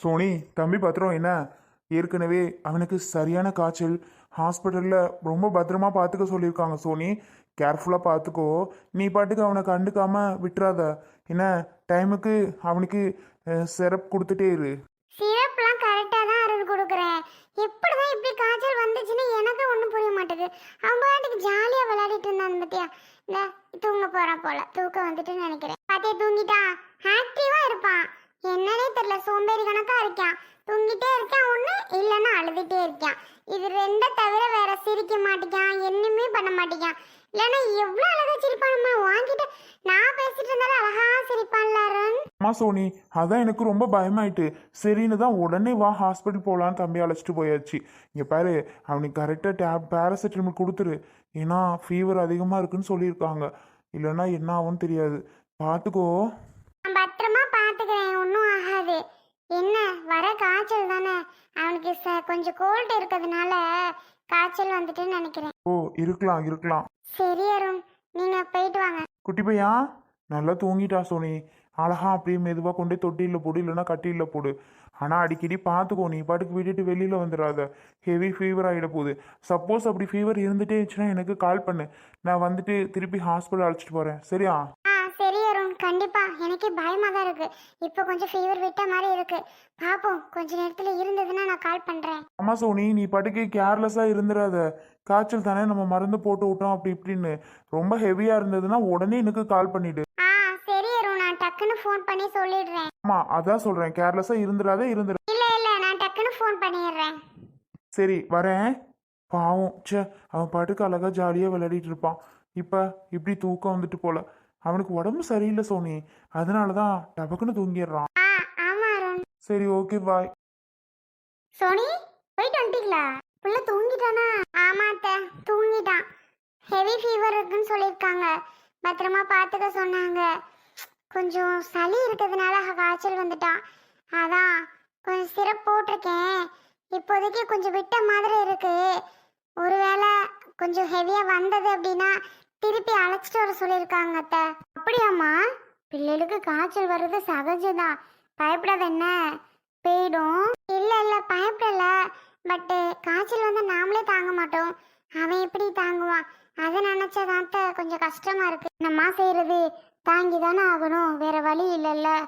Sony தம்பி பத்திரம் என்ன? ஏற்கனவே அவனுக்கு சரியான காய்ச்சல். ஹாஸ்பிட்டலில் ரொம்ப பத்திரமா பார்த்துக்க சொல்லியிருக்காங்க சோனி. கேர்ஃபுல்லாக பார்த்துக்கோ நீ பாட்டுக்கு அவனை கண்டுக்காம விட்டுறாத. என்ன டைமுக்கு அவனுக்கு சிரப் கொடுத்துட்டே இரு. சிரப்லாம் கரெக்டாக தான் அருள் கொடுக்குறேன். எப்படி தான் இப்படி காய்ச்சல் வந்துச்சுன்னு எனக்கு ஒன்றும் புரிய மாட்டேங்குது. அவன் பாட்டுக்கு ஜாலியாக விளையாடிட்டு இருந்தான் பத்தியா? இந்த தூங்க போகிறான் போல. தூக்கம் வந்துட்டுன்னு நினைக்கிறேன். பாத்தியா தூங்கிட்டான் ஆக்டிவாக இருப்பான். என்னன்னே தெரியல சோம்பேறி கணக்காக இருக்கான் தூங்கிட்டே இருக்கான் ஒன்று இல்லைன்னா அழுதுகிட்டே இருக்கான் இது ரெண்டை தவிர வேற சிரிக்க மாட்டேங்கான் என்னமே பண்ண மாட்டேங்கான் இல்லைன்னா எவ்வளோ அழகா சிரிப்பானுமா வாங்கிட்டு நான் பேசிட்டு இருந்தாலும் அழகா சிரிப்பான்ல அருண்? அம்மா சோனி அதான் எனக்கு ரொம்ப பயமாயிட்டு. சரின்னு தான் உடனே வா ஹாஸ்பிட்டல் போகலான்னு தம்பி அழைச்சிட்டு போயாச்சு. இங்கே பாரு அவனுக்கு கரெக்டாக டேப் பேராசிட்டமல் கொடுத்துரு. ஏன்னா ஃபீவர் அதிகமாக இருக்குன்னு சொல்லியிருக்காங்க. இல்லைன்னா என்ன ஆகும்னு தெரியாது. பார்த்துக்கோ பத்திரமா பார்த்துக்கிறேன் ஒன்றும் ஆகாது. என்ன வர காய்ச்சல் தானே? அவனுக்கு ச கொஞ்சம் கோல்டு இருக்கிறதுனால காய்ச்சல் வந்துட்டுன்னு நினைக்கிறேன். ஓ இருக்கலாம் இருக்கலாம். சரி அருண் நீங்கள் போயிட்டு வாங்க. குட்டி பையா நல்லா தூங்கிட்டா சோனி. அழகா அப்படியே மெதுவாக கொண்டு தொட்டியில் போடு இல்லைன்னா கட்டியில் போடு. ஆனால் அடிக்கடி பார்த்துக்கோ நீ பாட்டுக்கு விட்டுட்டு வெளியில் வந்துடாத. ஹெவி ஃபீவர் ஆகிட போகுது. சப்போஸ் அப்படி ஃபீவர் இருந்துட்டே இருந்துச்சுன்னா எனக்கு கால் பண்ணு. நான் வந்துட்டு திருப்பி ஹாஸ்பிட்டல் அழைச்சிட்டு போகிறேன் சரியா? கண்டிப்பாக எனக்கே பயமாக தான் இருக்குது இப்போ கொஞ்சம் ஃபீவர் விட்ட மாதிரி இருக்குது பார்ப்போம் கொஞ்ச நேரத்தில் இருந்ததுன்னா நான் கால் பண்ணுறேன் அம்மா சோனி நீ பாட்டுக்கு கேர்லெஸ்ஸாக இருந்துடாத காய்ச்சல் தானே நம்ம மருந்து போட்டு விட்டோம் அப்படி இப்படின்னு. ரொம்ப ஹெவியாக இருந்ததுன்னா உடனே எனக்கு கால் பண்ணிவிடு ஆ சரி அருண். நான் டக்குன்னு ஃபோன் பண்ணி சொல்லிடுறேன். ஆமாம் அதான் சொல்கிறேன் கேர்லெஸ்ஸாக இருந்துடாத இருந்துரு. இல்லை இல்லை. நான் டக்குன்னு ஃபோன் பண்ணிடுறேன். சரி வரேன். பாவம். ச்சே அவன் பாட்டுக்கு அழகா ஜாலியாக விளையாடிட்டு இருப்பான். இப்போ இப்படி தூக்கம் வந்துட்டு போல. அவனுக்கு உடம்பு சரியில்லை சோனி. அதனால தான் டபக்குன்னு தூங்கிடுறான். ஆ ஆமாம் அருண் சரி ஓகே பாய் சோனி போயிட்டு வந்துட்டீங்களா? புள்ள தூங்கிட்டானா? ஆமா அத்தை தூங்கிட்டான். ஹெவி ஃபீவர் இருக்குன்னு சொல்லியிருக்காங்க. பத்திரமா பார்த்துக்க சொன்னாங்க. கொஞ்சம் சளி இருக்கிறதுனால காய்ச்சல் வந்துட்டான். அதான் கொஞ்சம் சிரப் போட்டிருக்கேன். இப்போதைக்கு கொஞ்சம் விட்ட மாதிரி இருக்கு. ஒருவேளை கொஞ்சம் ஹெவியாக வந்தது அப்படின்னா திருப்பி அழைச்சிட்டு வர சொல்லியிருக்காங்க அத்தை. அப்படியாம்மா? பிள்ளைகளுக்கு காய்ச்சல் வர்றது சகஜம்தான் பயப்படாத என்ன? போயிடும். இல்ல இல்ல பயப்படல. பட்டு காய்ச்சல் வந்து நாமளே தாங்க மாட்டோம். அவன் எப்படி தாங்குவான்? அதை நினைச்சதான் கொஞ்சம் கஷ்டமா இருக்கு. என்னம்மா செய்யறது தாங்கி தானே ஆகணும். வேற வழி இல்லைல்ல.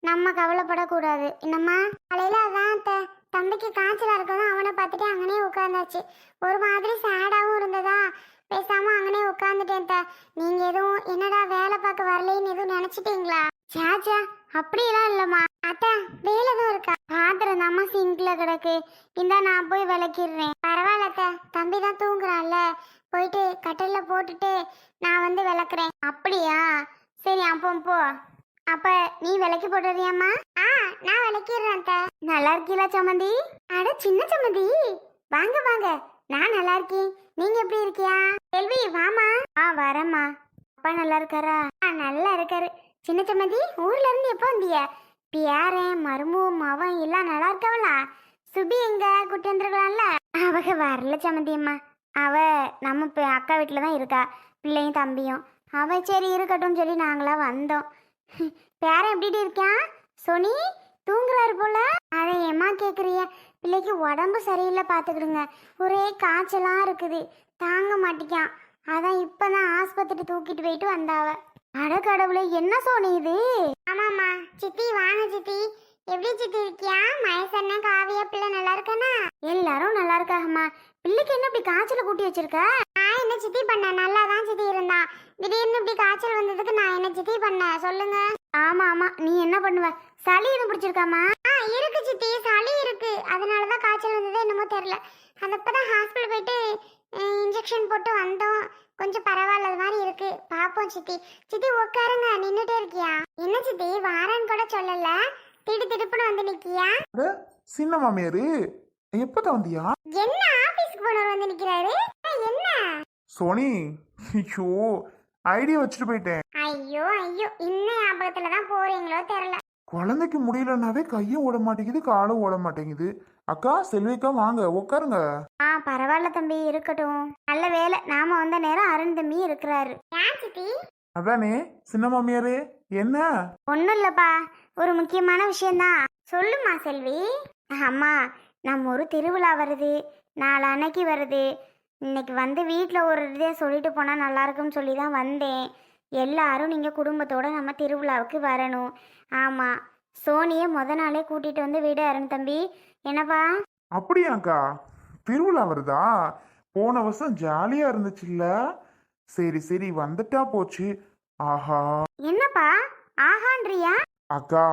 நம்ம கவலைப்படக்கூடாது. என்னம்மா? காலையில அதான் அத்தை, தம்பிக்கு காய்ச்சலா இருக்கதும் அவனை பார்த்துட்டு அங்கனே உட்காந்தாச்சு ஒரு மாதிரி சேடாவும் இருந்ததா? பேசாம அங்கனே உட்காந்துட்டேன் தா நீங்க எதுவும் என்னடா வேலை பார்க்க வரலைன்னு எதுவும் நினைச்சிட்டீங்களா? சாச்சா அப்படியெல்லாம் இல்லம்மா. அத்தா வேலை தான் இருக்கா? பாத்திரம் தாம்மா சிங்க்ல கிடக்கு. இந்தா நான் போய் விளக்கிடுறேன். பரவாயில்ல அத்தா. தம்பி தான் தூங்குறான்ல. போயிட்டு கட்டில்ல போட்டுட்டு நான் வந்து விளக்குறேன். அப்படியா? சரி அப்போ போ. அப்ப நீ விளக்கி போட்டுறியாம்மா ஆ நான் விளக்கிடுறேன் அத்தா. நல்லா இருக்கீங்களா சம்மந்தி அட சின்ன சம்மந்தி வாங்க வாங்க. நான் நல்லா இருக்கேன். நீங்க எப்படி இருக்கியா? செல்வி வாமா ஆ வரேம்மா. அப்பா நல்லா இருக்காரா? ஆ நல்லா இருக்காரு. சின்ன சம்மதி ஊர்ல இருந்து எப்போ வந்திய? பியாரன் மருமு மவன் எல்லாம் நல்லா இருக்கவளா? சுபி எங்க? கூட்டி வந்துருக்கலாம்ல? அவங்க வரல சம்மந்தி அம்மா. அவ நம்ம இப்போ அக்கா வீட்டில் தான் இருக்கா. பிள்ளையும் தம்பியும். அவ சரி இருக்கட்டும் சொல்லி நாங்களா வந்தோம். பேரன் எப்படி இருக்கான் சோனி தூங்குறாரு போல. அதை ஏமா கேட்குறிய பிள்ளைக்கு உடம்பு சரியில்லை பார்த்துக்கிடுங்க ஒரே காய்ச்சலாக இருக்குது. தாங்க மாட்டிக்கான் அதான் இப்போ தான் ஆஸ்பத்திரி தூக்கிட்டு போயிட்டு வந்தாவ. அட கடவுளே என்ன சோனி இது? ஆமாம்மா. சித்தி வாங்க சித்தி. எப்படி சித்தி இருக்கியா? மயசன்ன காவியா பிள்ளை நல்லா இருக்கனா? எல்லாரும் நல்லா இருக்காங்கம்மா பிள்ளைக்கு என்ன இப்படி காய்ச்சல கூட்டி வச்சிருக்க? நான் என்ன சித்தி பண்ணேன்? நல்லா தான் சித்தி இருந்தா. திடீர்னு இப்படி காய்ச்சல் வந்ததுக்கு நான் என்ன சித்தி பண்ணேன்? சொல்லுங்க. ஆமா ஆமா நீ என்ன பண்ணுவ? சளி எதுவும் பிடிச்சிருக்காமா இருக்கு சித்தி சளி இருக்கு. அதனால தான் காய்ச்சல் வந்தது என்னமோ தெரியல. அது அப்பதான் ஹாஸ்பிட்டல் போயிட்டு இன்ஜெக்ஷன் போட்டு வந்தோம். கொஞ்சம் பரவாயில்ல மாதிரி இருக்கு. பாப்போம் சித்தி. சித்தி உட்காருங்க. நின்னுட்டே இருக்கியா? என்ன சித்தி? வாரன்னு கூட சொல்லல. திடு திடுப்புன்னு வந்து நிக்கியா? அட, சின்ன மாமியாரு. எப்பதான் வந்தியா? என்ன ஆபீஸ்க்கு போனவர் வந்து நிக்கிறாரு? என்ன? சோனி ஐயோ ஐடியா வச்சுட்டு போயிட்டேன். ஐயோ ஐயோ. இன்னும் ஞாபகத்துல தான் போறீங்களோ தெரியல. குழந்தைக்கு முடியலன்னாவே கையும் ஓட மாட்டேங்குது காலும் ஓட மாட்டேங்குது. அக்கா செல்விக்கா வாங்க உட்காருங்க ஆ பரவாயில்ல தம்பி இருக்கட்டும். நல்ல வேலை. நாம வந்த நேரம் அருண் தம்பி இருக்கிறாரு. அதானே சின்ன மாமியாரு என்ன? ஒன்றும் இல்லைப்பா. ஒரு முக்கியமான விஷயம்தான். சொல்லுமா செல்வி. அம்மா நம்ம ஒரு திருவிழா வருது. நாலு அன்னைக்கு வருது. இன்னைக்கு வந்து வீட்டில் ஒரு இதே சொல்லிட்டு போனால் நல்லா இருக்கும்னு சொல்லி தான் வந்தேன். எல்லாரும் நீங்கள் குடும்பத்தோட நம்ம திருவிழாவுக்கு வரணும். ஆமாம் சோனியை முத நாளே கூட்டிகிட்டு வந்து விட அருண் தம்பி. என்னப்பா? அப்படியாக்கா? திருவிழா வருதா? போன வருஷம் ஜாலியா இருந்துச்சுல்ல. சரி சரி வந்துட்டா போச்சு. ஆஹா. என்னப்பா? ஆஹான்றியா? அக்கா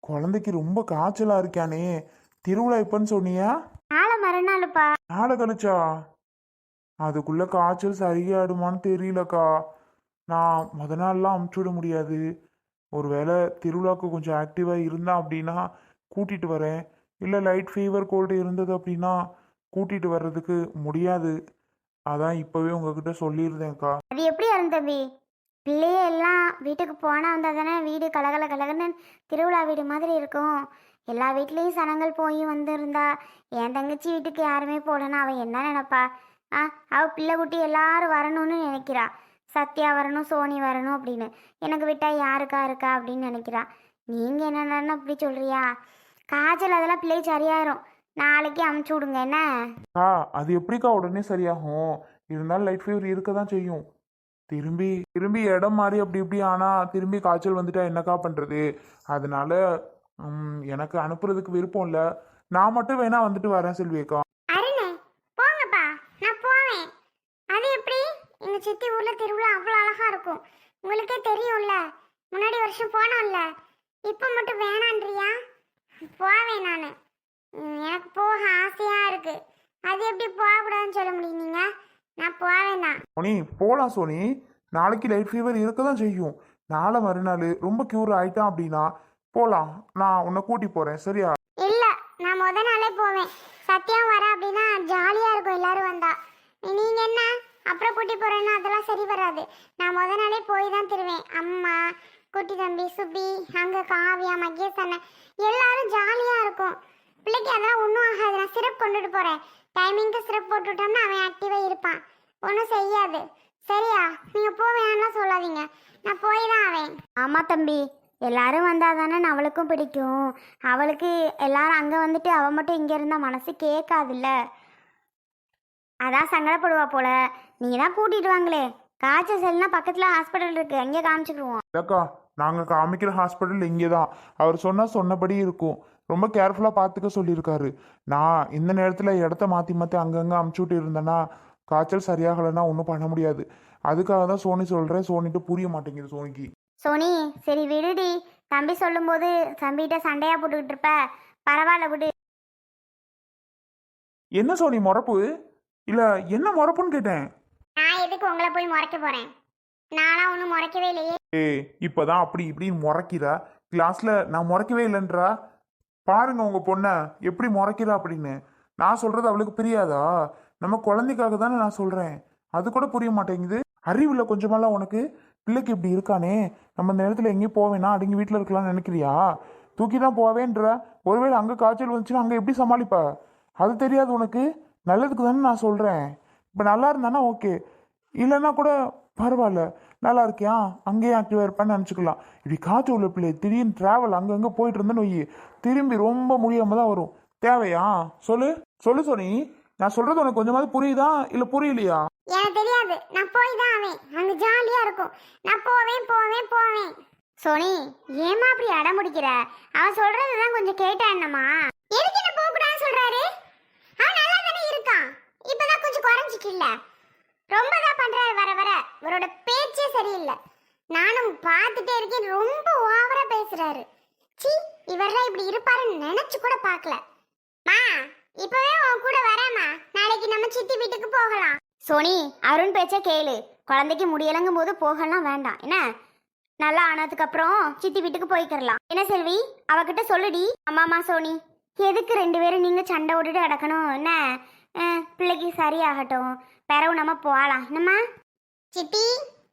குழந்தைக்கு ரொம்ப காய்ச்சலா இருக்கானே. திருவிழா எப்பன்னு சொன்னியா? நாளை மறுநாளுப்பா. நாளை கழிச்சா? அதுக்குள்ள காய்ச்சல் சரியாயிடுமான்னு தெரியலக்கா. நான் முத நாள்லாம் அமுச்சு விட முடியாது. ஒருவேளை திருவிழாக்கு கொஞ்சம் ஆக்டிவாக இருந்தான் அப்படின்னா கூட்டிட்டு வரேன். இல்லை லைட் ஃபீவர் கோல்டு இருந்தது அப்படின்னா கூட்டிட்டு வர்றதுக்கு முடியாது. அதான் இப்போவே உங்ககிட்ட சொல்லியிருந்தேன்க்கா அது எப்படி அருண் தம்பி? பிள்ளைய எல்லாம் வீட்டுக்கு போனால் வந்தால் தானே வீடு கலகல கலகன்னு திருவிழா வீடு மாதிரி இருக்கும். எல்லா வீட்லேயும் சனங்கள் போய் வந்திருந்தா என் தங்கச்சி வீட்டுக்கு யாருமே போகலன்னா அவள் என்ன நினைப்பா? ஆ அவள் பிள்ளை குட்டி எல்லாரும் வரணும்னு நினைக்கிறா. சத்யா வரணும் சோனி வரணும் அப்படின்னு. எனக்கு விட்டால் யாருக்கா இருக்கா அப்படின்னு நினைக்கிறா. நீங்கள் என்னென்னு அப்படி சொல்கிறியா காய்ச்சல் அதெல்லாம் பிள்ளை சரியாயிரும். நாளைக்கு அமுச்சு விடுங்க என்ன? ஆ அது எப்படிக்கா உடனே சரியாகும்? இருந்தாலும் லைட் ஃபீவர் இருக்க தான் செய்யும். திரும்பி திரும்பி இடம் மாறி அப்படி இப்படி ஆனால் திரும்பி காய்ச்சல் வந்துட்டா என்னக்கா பண்ணுறது அதனால எனக்கு அனுப்புறதுக்கு விருப்பம் இல்லை. நான் மட்டும் வேணா வந்துட்டு வரேன் செல்வியக்கா அருணே போங்கப்பா நான் போவேன் அது எப்படி எங்க சித்தி ஊர்ல திருவிழா அவ்வளோ அழகா இருக்கும். உங்களுக்கே தெரியும்ல. முன்னாடி வருஷம் போனோம்ல. இப்போ மட்டும் வேணான்றியா? போவேன் நான். எனக்கு போக ஆசையா இருக்கு. அது எப்படி போகக்கூடாதுன்னு சொல்ல முடியும் நீங்க? நான் போவேன் தான். சோனி போகலாம் சோனி. நாளைக்கு லைட் ஃபீவர் இருக்க தான் செய்யும். நாளை மறுநாள் ரொம்ப க்யூர் ஆயிட்டான் அப்படின்னா போகலாம் நான் உன்னை கூட்டி போகிறேன் சரியா? இல்ல நான் முத நாளே போவேன். சத்தியம் வர அப்படின்னா ஜாலியா இருக்கும். எல்லாரும் வந்தா. நீங்க என்ன? கூட்டி போகிறேன்னா அதெல்லாம் சரி வராது. நான் முத நாளே போய் தான் தருவேன். அம்மா குட்டி தம்பி சுபி அங்கே காவியா மகேஷ் அண்ணன் எல்லாரும் ஜாலியாக இருக்கும். பிள்ளைக்கு அதெல்லாம் ஒன்றும் ஆகாது. நான் சிரப் கொண்டுட்டு போகிறேன் டைமிங்க்கு சிரப் போட்டுட்டோம்னா அவன் ஆக்டிவாக இருப்பான். ஒன்றும் செய்யாது. சரியா? நீங்கள் போவேன்லாம் சொல்லாதீங்க. நான் போய் தான் ஆவேன். ஆமாம் தம்பி. எல்லாரும் வந்தால் தானே அவளுக்கும் பிடிக்கும். அவளுக்கு எல்லாரும் அங்கே வந்துட்டு அவள் மட்டும் இங்கே இருந்தால் மனசு கேட்காதுல்ல. அதான் சங்கடப்படுவா போல. நீங்கள் தான் கூட்டிகிட்டு வாங்களே. காய்ச்சல் செல்னா பக்கத்தில் ஹாஸ்பிட்டல் இருக்கு. அங்கே காமிச்சுக்குருவோம். இல்லக்கா நாங்கள் காமிக்கிற ஹாஸ்பிட்டல் இங்கே தான் அவர் சொன்னால் சொன்னபடி இருக்கும். ரொம்ப கேர்ஃபுல்லாக பார்த்துக்க சொல்லியிருக்காரு. நான் இந்த நேரத்தில் இடத்த மாற்றி மாற்றி அங்கங்கே அமுச்சு விட்டு இருந்தேன்னா காய்ச்சல் சரியாகலைன்னா ஒன்றும் பண்ண முடியாது. அதுக்காக தான் சோனி சொல்கிறேன் சோனிட்டு புரிய மாட்டேங்குது சோனிக்கு. சோனி சரி விடுடி. தம்பி சொல்லும்போது தம்பிகிட்ட சண்டையாக போட்டுக்கிட்டு இருப்ப. பரவாயில்ல விடு. என்ன சோனி முறப்பு? இல்லை என்ன முறப்புன்னு கேட்டேன். நான் எதுக்கு உங்களை போய் முறைக்க போகிறேன் நானும் ஒன்றும் முறைக்கவே இல்லையே. ஏய் இப்போதான் அப்படி இப்படின்னு முறைக்கிறா கிளாஸில் நான் முறைக்கவே இல்லைன்றா. பாருங்க உங்கள் பொண்ணை எப்படி முறைக்கிறா அப்படின்னு. நான் சொல்கிறது அவளுக்கு புரியாதா? நம்ம குழந்தைக்காக தானே நான் சொல்கிறேன் அது கூட புரிய மாட்டேங்குது. அறிவில் கொஞ்சமெல்லாம் உனக்கு? பிள்ளைக்கு இப்படி இருக்கானே. நம்ம இந்த நேரத்தில் எங்கேயும் போவேனா அடங்கி வீட்டில் இருக்கலாம்னு நினைக்கிறியா? தூக்கி தான் போவேன்ற. ஒருவேளை அங்கே காய்ச்சல் வந்துச்சுன்னா அங்கே எப்படி சமாளிப்பா? அது தெரியாது உனக்கு. நல்லதுக்கு தானே நான் சொல்கிறேன் இப்போ நல்லா இருந்தானா ஓகே. இல்லைன்னா கூட பரவாயில்ல. நல்லா இருக்கியா? அங்கேயே ஆக்டிவாக இருப்பான்னு நினச்சிக்கலாம். இப்படி காய்ச்சல் உள்ள பிள்ளை திடீர்னு ட்ராவல் அங்கங்கே போயிட்டு இருந்தேன்னு வை திரும்பி ரொம்ப முடியாமல் தான் வரும். தேவையா? சொல்லு. சொல்லு சோனி. நான் சொல்றது உனக்கு கொஞ்சமாவது புரியுதா? இல்லை புரியலையா? எனக்கு தெரியாது. நான் போய் தான் ஆவேன். அங்க ஜாலியா இருக்கும். நான் போவேன் போவேன் போவேன். சோனி ஏமா அப்படி அடம் முடிக்கிற? அவன் சொல்றது தான் கொஞ்சம் கேட்டா என்னமா எதுக்கு என்ன போக கூடாதுன்னு சொல்றாரு? இருக்கான் இப்பதான் கொஞ்சம் குறைஞ்சிக்கல ரொம்ப தான் பண்றாரு வர வர. இவரோட பேச்சே சரியில்லை. நானும் பார்த்துட்டே இருக்கேன். ரொம்ப ஓவரா பேசுறாரு. சி இவரெல்லாம் இப்படி இருப்பாருன்னு நினைச்சு கூட பார்க்கல. மா இப்பவே உன் கூட வரேம்மா. நாளைக்கு நம்ம சித்தி வீட்டுக்கு போகலாம். சோனி அருண் பேச்ச கேளு. குழந்தைக்கு முடியலங்கும் போது போகலாம் வேண்டாம். என்ன? நல்லா ஆனதுக்கு அப்புறம் சித்தி வீட்டுக்கு போய்க்கிறலாம் என்ன செல்வி? அவகிட்ட சொல்லுடி. அம்மாமா சோனி. எதுக்கு ரெண்டு பேரும் நீங்க சண்டை விட்டுட்டு கிடக்கணும்? என்ன? பிள்ளைக்கு சரியாகட்டும். பிறவு நம்ம போகலாம் என்னம்மா? சித்தி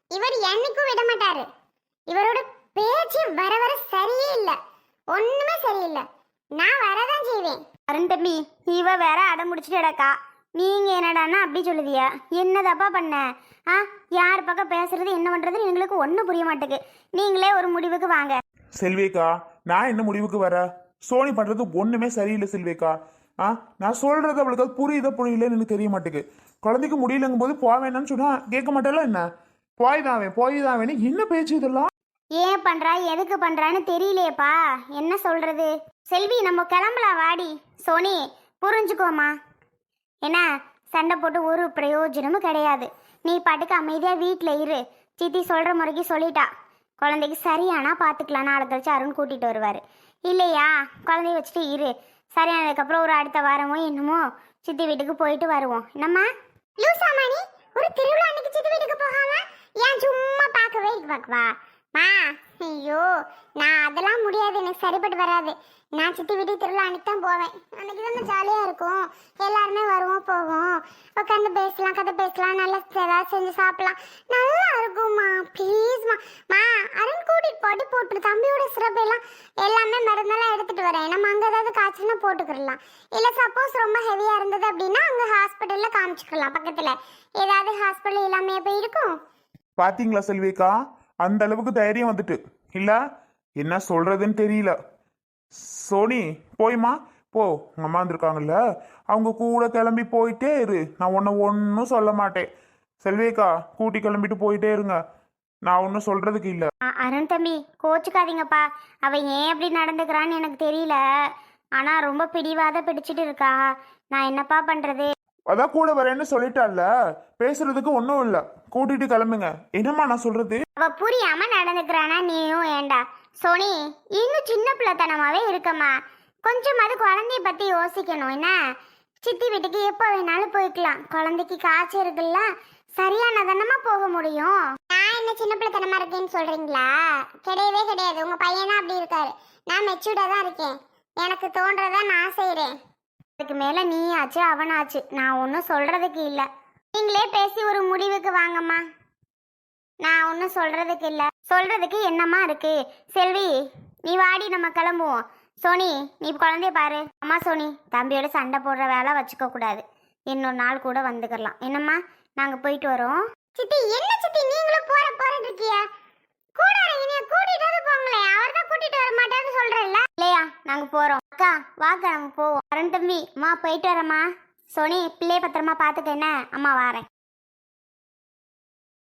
இவர் என்னைக்கும் விட மாட்டாரு. இவரோட பேச்சு வர வர சரியே இல்லை. ஒண்ணுமே சரியில்லை. நான் வரதான் செய்வேன். அருண் தம்பி இவ வேற அடம் முடிச்சுட்டு நீங்க என்னடான்னா அப்படி சொல்லுதியா. என்ன தப்பா பண்ண? ஆ யார் பக்கம் பேசுறது என்ன பண்றது எங்களுக்கு ஒன்றும் புரிய மாட்டேங்குது. நீங்களே ஒரு முடிவுக்கு வாங்க. செல்வேக்கா நான் என்ன முடிவுக்கு வர? சோனி பண்றது ஒண்ணுமே சரியில்லை செல்வேக்கா. ஆ நான் சொல்கிறது அவளுக்கு அது புரியுதோ புரியலன்னு எனக்கு தெரிய மாட்டேங்குது. குழந்தைக்கு முடியலங்கும் போது போக சொன்னால் கேட்க மாட்டேல என்ன? போய் தான் அவன் போய் தான் அவன் என்ன பேச்சு இதெல்லாம்? ஏன் பண்ணுறா எதுக்கு பண்ணுறான்னு தெரியலையேப்பா. என்ன சொல்கிறது செல்வி நம்ம கிளம்பலாம் வாடி. சோனி புரிஞ்சுக்கோமா என்ன சண்டை போட்டு ஒரு பிரயோஜனமும் கிடையாது. நீ பாட்டுக்கு அமைதியாக வீட்டில் இரு. சித்தி சொல்கிற முறைக்கு சொல்லிட்டா. குழந்தைக்கு சரியானா பார்த்துக்கலாம் நாளை கழிச்சு அருண் கூட்டிகிட்டு வருவார். இல்லையா? குழந்தைய வச்சுட்டு இரு. சரியானதுக்கப்புறம் ஒரு அடுத்த வாரமோ என்னமோ சித்தி வீட்டுக்கு போயிட்டு வருவோம். நம்ம லூசா மணி ஒரு திருவிழா அன்னைக்கு சித்தி வீட்டுக்கு போகாம? ஏன் சும்மா பார்க்கவே பார்க்கவா? மா ஐயோ நான் அதெல்லாம் முடியாது. எனக்கு சரிப்பட்டு வராது. நான் சித்தி வீட்டு திருவிழா அன்னைக்கு தான் போவேன். அன்னைக்கு தான் ஜாலியாக இருக்கும். எல்லாருமே வருவோம் போவோம். உட்காந்து பேசலாம் கதை பேசலாம் நல்லா ஏதாவது செஞ்சு சாப்பிடலாம். நல்லா இருக்கும்மா. ப்ளீஸ்மா மா. அருண் கூட்டிகிட்டு போட்டு போட்டு தம்பியோட சிறப்பு எல்லாம் எல்லாமே மருந்தெல்லாம் எடுத்துகிட்டு வரேன். நம்ம அங்கே ஏதாவது காய்ச்சல்னா போட்டுக்கிடலாம். இல்லை சப்போஸ் ரொம்ப ஹெவியாக இருந்தது அப்படின்னா அங்கே ஹாஸ்பிட்டலில் காமிச்சிக்கலாம். பக்கத்தில். ஏதாவது ஹாஸ்பிட்டல் எல்லாமே போய் இருக்கும். பாத்தீங்களா அந்த அளவுக்கு தைரியம் வந்துட்டு. இல்ல என்ன சொல்றதுன்னு தெரியல. சோனி போய்மா. போ உங்க அம்மா வந்திருக்காங்கல்ல. அவங்க கூட கிளம்பி போயிட்டே இரு. நான் உன்னை ஒன்றும் சொல்ல மாட்டேன். செல்வேக்கா கூட்டி கிளம்பிட்டு போயிட்டே இருங்க. நான் ஒன்றும் சொல்றதுக்கு இல்லை. அருண் தம்பி கோச்சுக்காதீங்கப்பா. அவ ஏன் அப்படி நடந்துக்கிறான்னு எனக்கு தெரியல. ஆனா ரொம்ப பிடிவாத பிடிச்சிட்டு இருக்கா. நான் என்னப்பா பண்றது? அதான் கூட வரேன்னு சொல்லிட்டால பேசுறதுக்கு ஒன்றும் இல்லை. கூட்டிட்டு கிளம்புங்க. என்னம்மா நான் சொல்றது? அவ புரியாம நடந்துக்கிறானா நீயும் ஏண்டா? சோனி இன்னும் சின்ன பிள்ளைத்தனமாவே இருக்கம்மா. கொஞ்சமாவது குழந்தைய பத்தி யோசிக்கணும். என்ன? சித்தி வீட்டுக்கு எப்போ வேணாலும் போய்க்கலாம். குழந்தைக்கு காய்ச்சல் இருக்குல்ல சரியானதானமா போக முடியும். நான் என்ன சின்ன பிள்ளைத்தனமா இருக்கேன்னு சொல்றீங்களா? கிடையவே கிடையாது. உங்க பையனா அப்படி இருக்காரு. நான் மெச்சூர்டா தான் இருக்கேன். எனக்கு தோன்றதா நான் செய்றேன். அதுக்கு மேலே நீ ஆச்சு அவனாச்சு. நான் ஒன்றும் சொல்கிறதுக்கு இல்லை. நீங்களே பேசி ஒரு முடிவுக்கு வாங்கம்மா. நான் ஒன்றும் சொல்கிறதுக்கு இல்லை. சொல்கிறதுக்கு என்னம்மா இருக்கு? செல்வி நீ வாடி நம்ம கிளம்புவோம். சோனி நீ குழந்தைய பாரு. அம்மா சோனி தம்பியோட சண்டை போடுற வேலை வச்சுக்க கூடாது. இன்னொரு நாள் கூட வந்துக்கலாம் என்னம்மா நாங்கள் போயிட்டு வரோம். சித்தி என்ன சித்தி? நீங்களும் போற போறேன் இருக்கியா? கூட இனிய கூட்டிட்டு போங்களே. அவர் தான் கூட்டிட்டு வர மாட்டாருன்னு சொல்றேன்ல. இல்லையா நாங்க போறோம். அக்கா வாக்கா நாங்க போவோம். அருண் தம்பி. அம்மா போயிட்டு வரேம்மா. சோனி பிள்ளைய பத்திரமா பாத்துக்க என்ன? அம்மா வாரேன்.